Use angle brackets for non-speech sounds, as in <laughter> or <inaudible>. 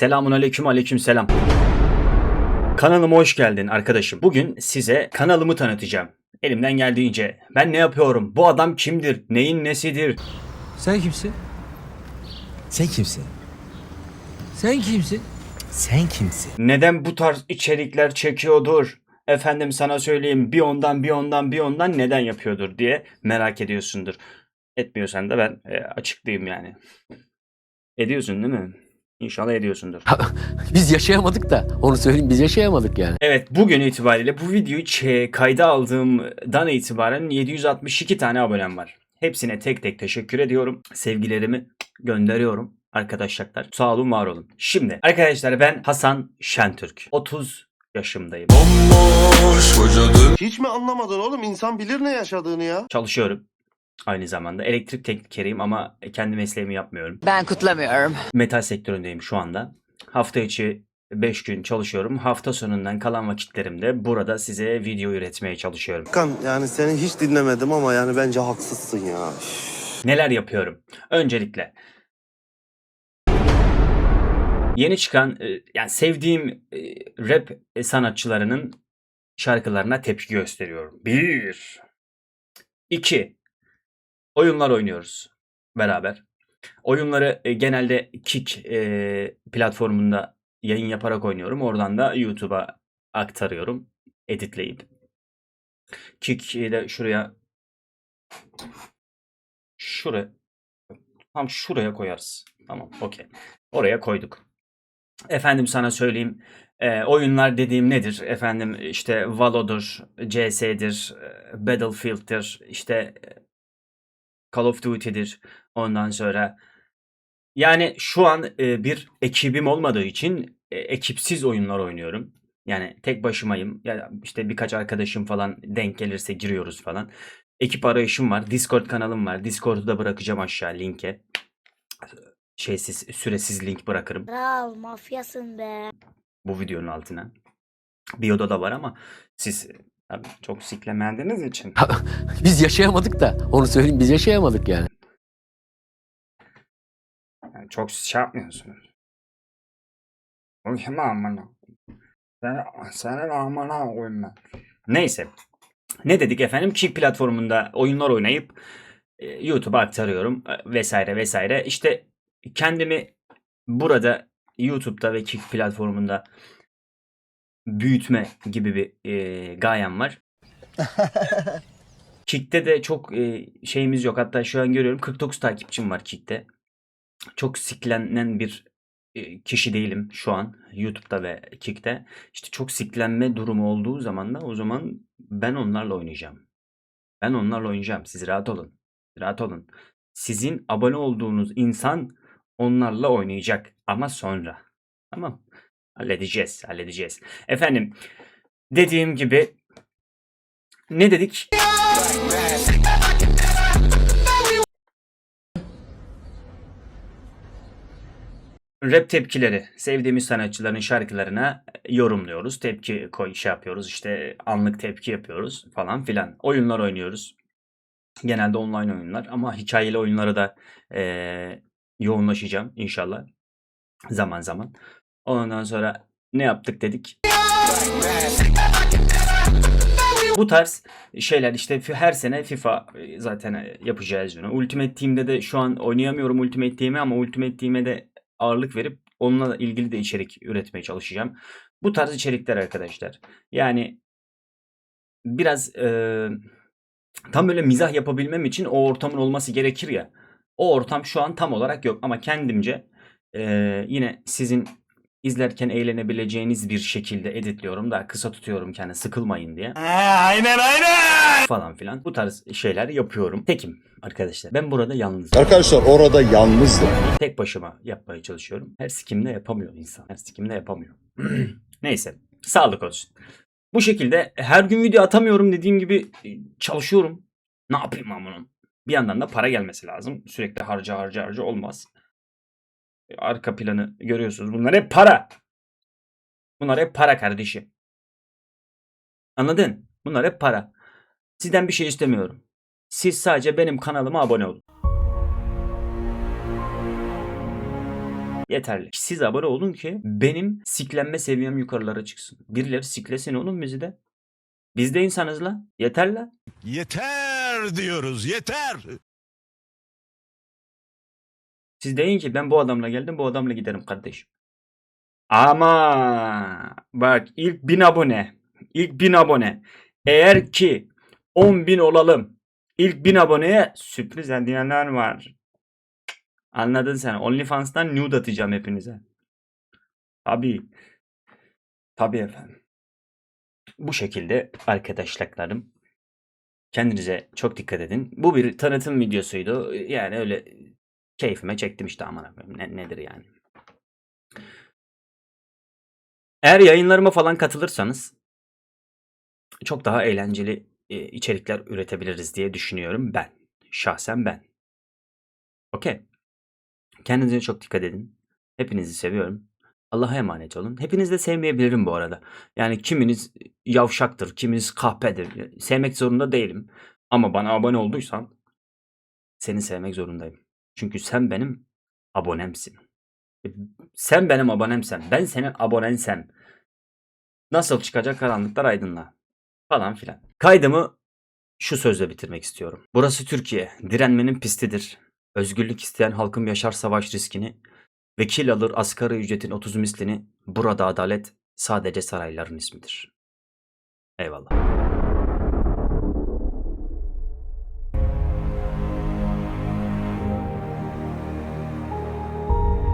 Selamun aleyküm aleyküm selam. Kanalıma hoş geldin arkadaşım. Bugün size kanalımı tanıtacağım. Elimden geldiğince. Ben ne yapıyorum? Bu adam kimdir? Neyin nesidir? Sen kimsin? Sen kimsin? Sen kimsin? Sen kimsin? Neden bu tarz içerikler çekiyordur? Efendim sana söyleyeyim bir ondan bir ondan bir ondan neden yapıyordur diye merak ediyorsundur. Etmiyorsan da ben e, açıklayayım yani. Ediyorsun değil mi? İnşallah ediyorsundur. <laughs> Biz yaşayamadık da onu söyleyeyim biz yaşayamadık yani. Evet bugün itibariyle bu videoyu kayda aldığımdan itibaren 762 tane abonem var. Hepsine tek tek teşekkür ediyorum. Sevgilerimi gönderiyorum arkadaşlar. Sağ olun var olun. Şimdi arkadaşlar ben Hasan Şentürk. 30 yaşımdayım. Hiç mi anlamadın oğlum? İnsan bilir ne yaşadığını ya. Çalışıyorum. Aynı zamanda elektrik teknikeriyim ama kendi mesleğimi yapmıyorum. Ben kutlamıyorum. Metal sektöründeyim şu anda. Hafta içi 5 gün çalışıyorum. Hafta sonundan kalan vakitlerimde burada size video üretmeye çalışıyorum. Kan yani seni hiç dinlemedim ama yani bence haksızsın ya. Neler yapıyorum? Öncelikle yeni çıkan e, yani sevdiğim e, rap sanatçılarının şarkılarına tepki gösteriyorum. Bir. İki. Oyunlar oynuyoruz beraber. Oyunları e, genelde Kick e, platformunda yayın yaparak oynuyorum. Oradan da YouTube'a aktarıyorum. Editleyip. Kick'i de şuraya şuraya tam şuraya koyarız. Tamam, okey. Oraya koyduk. Efendim sana söyleyeyim. e, oyunlar dediğim nedir? Efendim işte Valo'dur, CS'dir, e, Battlefield'dir, işte Call of Duty'dir. Ondan sonra yani şu an e, bir ekibim olmadığı için e, ekipsiz oyunlar oynuyorum. Yani tek başımayım. Ya işte birkaç arkadaşım falan denk gelirse giriyoruz falan. Ekip arayışım var. Discord kanalım var. Discord'u da bırakacağım aşağı linke. Şeysiz, süresiz link bırakırım Kral mafyasın be. bu videonun altına. Bio'da da var ama siz tabii çok siklemediğiniz için <laughs> Biz yaşayamadık da onu söyleyeyim biz yaşayamadık yani. Yani çok şey yapmıyorsunuz. O kim amına? Sen, senin amına koyayım ben. Neyse. Ne dedik efendim? Kick platformunda oyunlar oynayıp e, YouTube'a aktarıyorum e, vesaire vesaire. İşte kendimi burada YouTube'da ve Kick platformunda büyütme gibi bir e, gayem var. <laughs> Kick'te de çok e, şeyimiz yok. Hatta şu an görüyorum 49 takipçim var Kick'te çok siklenen bir e, kişi değilim şu an YouTube'da ve Kick'te. İşte çok siklenme durumu olduğu zaman da o zaman ben onlarla oynayacağım. Ben onlarla oynayacağım. Siz rahat olun. Rahat olun. Sizin abone olduğunuz insan onlarla oynayacak ama sonra. Tamam. Halledeceğiz, halledeceğiz. Efendim, dediğim gibi ne dedik? Rap tepkileri. Sevdiğimiz sanatçıların şarkılarına yorumluyoruz. Tepki koy şey yapıyoruz. İşte anlık tepki yapıyoruz falan filan. Oyunlar oynuyoruz. Genelde online oyunlar ama hikayeli oyunlara da eee, yoğunlaşacağım inşallah. Zaman zaman. Ondan sonra ne yaptık dedik. Bu tarz şeyler işte her sene FIFA e, zaten e, yapacağız bunu. Ultimate Team'de de şu an oynayamıyorum Ultimate Team'i ama Ultimate Team'e de ağırlık verip onunla ilgili de içerik üretmeye çalışacağım. Bu tarz içerikler arkadaşlar. Yani biraz e, tam böyle mizah yapabilmem için o ortamın olması gerekir ya. O ortam şu an tam olarak yok ama kendimce e, yine sizin izlerken eğlenebileceğiniz bir şekilde editliyorum da kısa tutuyorum kendi sıkılmayın diye. aynen aynen. Falan filan. Bu tarz şeyler yapıyorum. Tekim arkadaşlar. Ben burada yalnızım. Arkadaşlar orada yalnızdım. Tek başıma yapmaya çalışıyorum. Her sikimde yapamıyor insan. Her sikimde yapamıyor. <clears throat> Neyse. Sağlık olsun. Bu şekilde her gün video atamıyorum dediğim gibi e, çalışıyorum. Ne yapayım ben bunun? Bir yandan da para gelmesi lazım. Sürekli harca harca harca olmaz. Arka planı görüyorsunuz. Bunlar hep para. Bunlar hep para kardeşim. Anladın? Bunlar hep para. Sizden bir şey istemiyorum. Siz sadece benim kanalıma abone olun. Yeterli. Siz abone olun ki benim siklenme seviyem yukarılara çıksın. Birileri siklesin oğlum bizi de. Biz de insanız la. Yeter. Yeter diyoruz yeter. Siz deyin ki ben bu adamla geldim bu adamla giderim kardeşim. Ama bak ilk 1000 abone. ilk 1000 abone. Eğer ki 10.000 olalım. ilk 1000 aboneye sürpriz hediyeler var. Anladın sen. OnlyFans'tan nude atacağım hepinize. Tabii. Tabii efendim. Bu şekilde arkadaşlarım. Kendinize çok dikkat edin. Bu bir tanıtım videosuydu. Yani öyle keyfime çektim işte aman. Ne, nedir yani. Eğer yayınlarıma falan katılırsanız çok daha eğlenceli e, içerikler üretebiliriz diye düşünüyorum ben. Şahsen ben. Okey. Kendinize çok dikkat edin. Hepinizi seviyorum. Allah'a emanet olun. Hepinizi de sevmeyebilirim bu arada. Yani kiminiz yavşaktır, kiminiz kahpedir. Sevmek zorunda değilim. Ama bana abone olduysan seni sevmek zorundayım. Çünkü sen benim abonemsin. E, Sen benim abonemsen, ben senin abonensem nasıl çıkacak karanlıklar aydınlığa falan filan. Kaydımı şu sözle bitirmek istiyorum. Burası Türkiye. Direnmenin pistidir. Özgürlük isteyen halkım yaşar savaş riskini. Vekil alır asgari ücretin 30 mislini. Burada adalet sadece sarayların ismidir. Eyvallah.